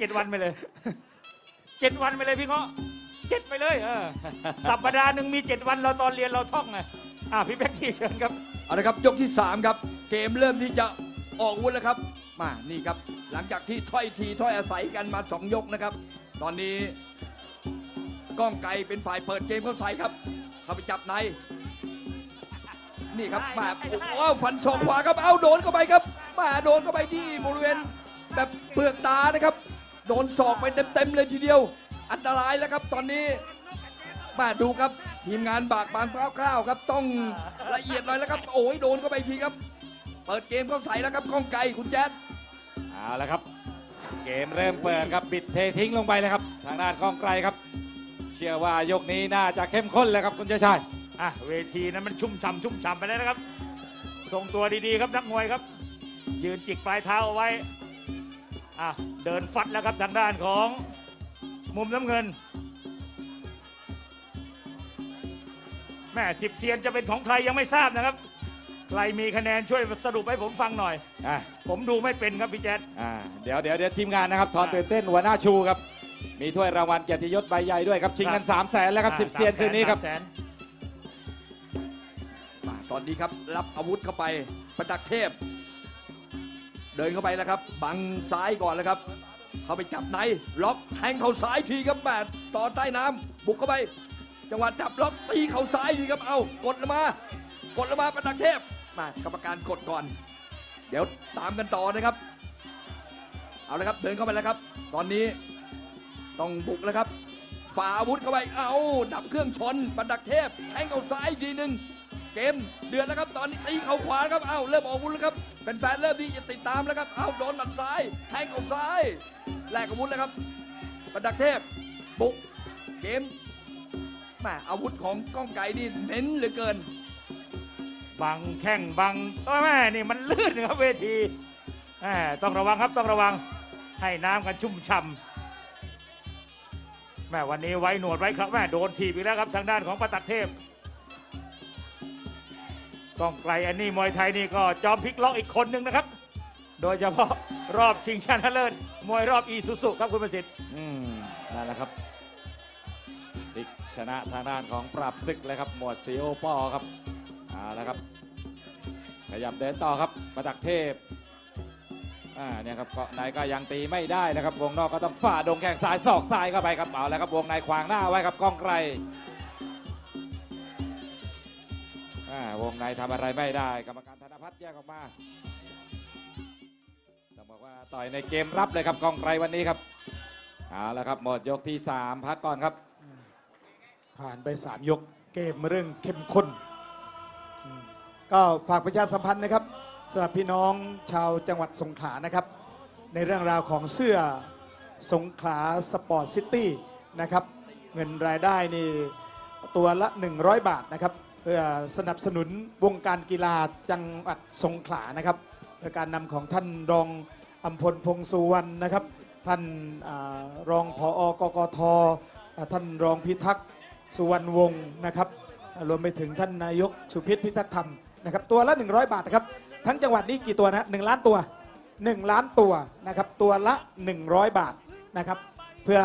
เจ็ดวันไปเลยเจ็ดวันไปเลยพี่เงาะเจ็ดไปเลยเออสัปดาห์หนึ่งมีเจ็ดวันเราตอนเรียนเราท่องไงอะพี่แบ๊กกี้เชิญครับเอาละครับยกที่3ครับ เกมเริ่มที่จะออกอาวุธแล้วครับ มานี่ครับ หลังจากที่ถ้อยทีถ้อยอาศัยกันมา2ยกนะครับ ตอนนี้ก้องไกรเป็นฝ่ายเปิดเกมเข้าใส่ครับ เข้าไปจับในนี่ครับมาโอ้โหฟันศอกขวาครับเอาโดนเข้าไปครับมาโดนเข้าไปที่บริเวณแบบเปลือกตานะครับ โดนศอกไปเต็มๆเลยทีเดียว อันตรายแล้วครับตอนนี้มาดูครับทีมงานบากบางคร่าวๆครับ ต้องละเอียดหน่อยแล้วครับ โอ้ยโดนเข้าไปอีกทีครับ เปิดเกมเข้าใส่แล้วครับก้องไกรคุณแจ๊ดเอาละครับ เกมเริ่มเปิดครับบิดเททิ้งลงไปเลยครับ ทางด้านกองไกลครับ เชื่อว่ายกนี้น่าจะเข้มข้นเลยครับคุณเจ้าชายอะเวทีนั้นมันชุ่มฉ่ำชุ่มฉ่ำไปแล้วนะครับทรงตัวดีๆครับนักมวยครับ ยืนจิกปลายเท้าเอาไว้ อะเดินฟัดแล้วครับทางด้านของมุมน้ำเงิน แม่สิบเซียนจะเป็นของใครยังไม่ทราบนะครับ ใครมีคะแนนช่วยสรุปให้ผมฟังหน่อย อะผมดูไม่เป็นครับพี่แจ๊ด อ่าเดี๋ยวเดี๋ยวเดี๋ยวทีมงานนะครับทอนตื่นเต้นหัวหน้าชูครับ มีถ้วยรางวัลเกียรติยศใบใหญ่ด้วยครับชิงกัน3 0 0แสนแล้วครับอะสิบเซียนคืนนี้ครับ สามแสนมาตอนนี้ครับรับอาวุธเข้าไปประจักษ์เทพ เดินเข้าไปแล้วครับบังซ้ายก่อนแล้วครับ เข้าไปจับในล็อกแทงเข่าซ้ายทีครับแบดต่อใต้น้ำบุกเข้าไป จังหวะจับล็อกตีเข่าซ้ายทีครับเอากดลงมากดลงมาประจักเทพมากรรมการกดก่อน เดี๋ยวตามกันต่อนะครับ เอาละครับเดินเข้าไปแล้วครับ ตอนนี้ต้องบุกแล้วครับฝ่าอาวุธเข้าไปเอาดับเครื่องชนประดักเทพแทงเข่าซ้ายทีหนึ่ง เกมเดือดแล้วครับตอนนี้ตีเข่าขวาครับเอ้าเริ่มออกอาวุธแล้วครับแฟนๆเริ่มที่จะติดตามแล้วครับเอ้าโดนหมัดซ้ายแทงเข่าซ้ายแลกอาวุธแล้วครับประดักเทพบุกเกมแหมอาวุธของก้องไก่นี่เน้นเหลือเกิน บังแข้งบังโอ้แม่นี่มันลื่นครับเวทีแหม่ต้องระวังครับต้องระวังให้น้ำกันชุ่มฉ่ำแม่วันนี้ไว้หนวดไว้ครับแม่โดนทีบอีกแล้วครับทางด้านของประตักเทพ ก้องไกลอันนี้มวยไทยนี่ก็จอมพลิกล็อกอีกคนหนึ่งนะครับ โดยเฉพาะรอบชิงชนะเลิศมวยรอบอีซูซุครับคุณประสิทธิ์อืมนั่นแหละครับพลิกชนะทางด้านของปราบศึกเลยครับ หมวดซีโอปอครับเอาละครับ ขยับเดินต่อครับประดักเทพอ่าเนี่ยครับเกาะในก็ยังตีไม่ได้นะครับ วงนอกก็ต้องฝ่าดงแข้งซ้ายศอกซ้ายเข้าไปครับเอาแล้วครับวงในขวางหน้าไว้ครับกล้องไกล วงในทำอะไรไม่ได้ กรรมการธนพัฒน์แยกออกมาต้องบอกว่าต่อยในเกมรับเลยครับกองไกลวันนี้ครับเอาล้วครับหมดยกที่ 3 พักก่อนครับ ผ่านไป 3 ยกเกมเรื่องเข้มข้น ก็ฝากประชาสัมพันธ์นะครับสำหรับพี่น้องชาวจังหวัดสงขลานะครับ ในเรื่องราวของเสื้อสงขลาสปอร์ตซิตี้นะครับ เงินรายได้นี่ตัวละ 100 บาทนะครับ เพื่อสนับสนุนวงการกีฬาจังหวัดสงขลานะครับโดยการนำของท่านรองอัมพลพงสุวรรณนะครับ ท่านอรองผออกกทท่านรองพิทักษ์สุวรรณวงศ์นะครับ รวมไปถึงท่านนายกสุพิษพิทักษ์ธรรมนะครับ ตัวละ 100 บาทนะครับ ทั้งจังหวัดนี้กี่ตัวนะหนึ่งล้านตัว 1 ล้านตัวนะครับ ตัวละ 100 บาทนะครับ เพื่อ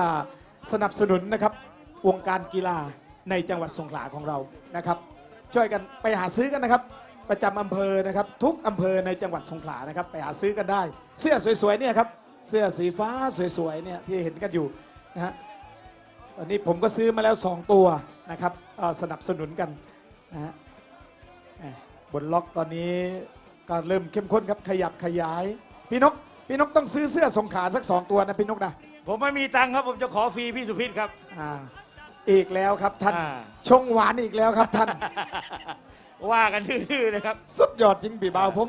สนับสนุนนะครับวงการกีฬาในจังหวัดสงขลาของเรานะครับ ช่วยกันไปหาซื้อกันนะครับ ประจำอำเภอนะครับ ทุกอำเภอในจังหวัดสงขลานะครับ ไปหาซื้อกันได้ เสื้อสวยๆเนี่ยครับเสื้อสีฟ้าสวยๆเนี่ยที่เห็นกันอยู่นะฮะตอนนี้ผมก็ซื้อมาแล้ว 2 ตัวนะครับเอ่อสนับสนุนกันนะฮะแหม่บนล็อกตอนนี้ก็เริ่มเข้มข้นครับขยับขยายพี่นกพี่นกต้องซื้อเสื้อสงขลาสัก2ตัวนะพี่นกนะผมไม่มีตังค์ครับผมจะขอฟรีพี่สุพิษครับอ่า อีกแล้วครับท่าน อ่า ชงหวานอีกแล้วครับท่าน ว่ากันทื่อๆเลยครับ สุดยอดจริงปีบ่าวผม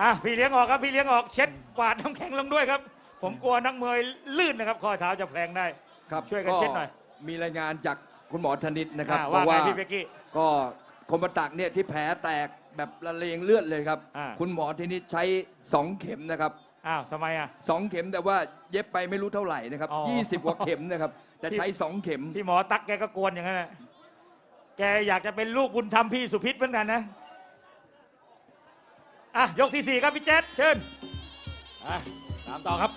อะพี่เลี้ยงออกครับพี่เลี้ยงออกเช็ดกวาดน้ำแข็งลงด้วยครับ ผมกลัวนักมวยลื่นนะครับ ข้อเท้าจะแพลงได้ ครับช่วยกันเช็ดหน่อย มีรายงานจากคุณหมอธนิตนะครับอ่าบอว่ากไงว่าพี่เบกกี้ ก็คมประตักเนี่ยที่แผลแตกแบบละเลงเลือดเลยครับ อ่า คุณหมอธนิตใช้ 2 เข็มนะครับ อ้าวทำไมอะ สองเข็มแต่ว่าเย็บไปไม่รู้เท่าไหร่นะครับอ๋อ ยี่สิบกว่าเข็มนะครับ แต่พี่ใช้สองเข็ม พี่หมอตักแกก็กวนอย่างนั้นแหละแกอยากจะเป็นลูกบุญธรรมพี่สุพิษเหมือนกันนะ อะ ยกที่สี่ครับพี่แจ๊ดเชิญ อะตามต่อครับ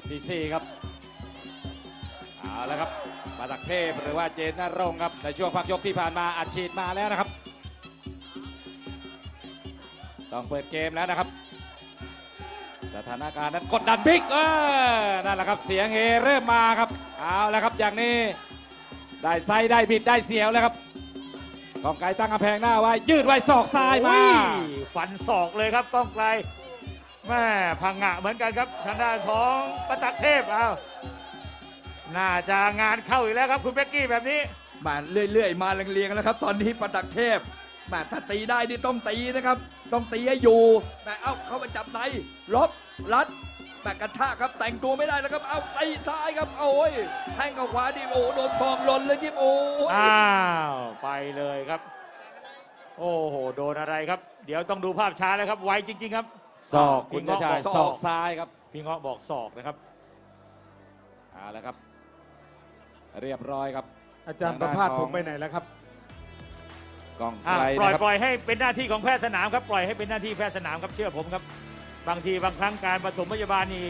กที่4ครับเอาแล้วครับมาตักเทพหรือว่าเจนนรงค์ครับ ในช่วงพักยกที่ผ่านมาอัดฉีดมาแล้วนะครับ ต้องเปิดเกมแล้วนะครับ สถานการณ์นั้นกดดันบิ๊กเออนั่นแหละครับเสียงเฮเริ่มมาครับเอาแล้วครับอย่างนี้ ได้ไซด์ได้บิดได้เสียวแล้วครับกองไกรตั้งกำแพงหน้าไว้ยืดไว้ศอกซ้ายมาโอ้ยฟันศอกเลยครับก้องไกลแม่พังงะเหมือนกันครับทางด้านของประจักษ์เทพอ้าวน่าจะงานเข้าอีกแล้วครับคุณเบกกี้แบบนี้มาเรื่อยๆ มาเรียงๆแล้วครับ ตอนนี้ประดักเทพแมาถ้าตีได้นี่ต้องตีนะครับ ต้องตีให้อยู่แมาเอ้าเข้ามาจับในล็อกรัดแมากระชากครับแต่งตัวไม่ได้แล้วครับเอ้าตีซ้ายครับโอ้ยแทงเข้าขวาดิโอ้โดนฟองหล่นเลยจิบโอ้ยอ้าวไปเลยครับ โอ้โหโดนอะไรครับ เดี๋ยวต้องดูภาพช้าแล้วครับไวจริง ๆ ครับศอกคุณกระชายศอกซ้ายครับพี่เงาะบอกศอกนะครับเอาละครับ เรียบร้อยครับ อาจารย์ประพาสผมไปไหนแล้วครับ กองอะไกลปล่อยนะครับ ปล่อยให้เป็นหน้าที่ของแพทย์สนามครับปล่อยให้เป็นหน้าที่แพทย์สนามครับเชื่อผมครับ บางทีบางครั้งการปฐมพยาบาลนี่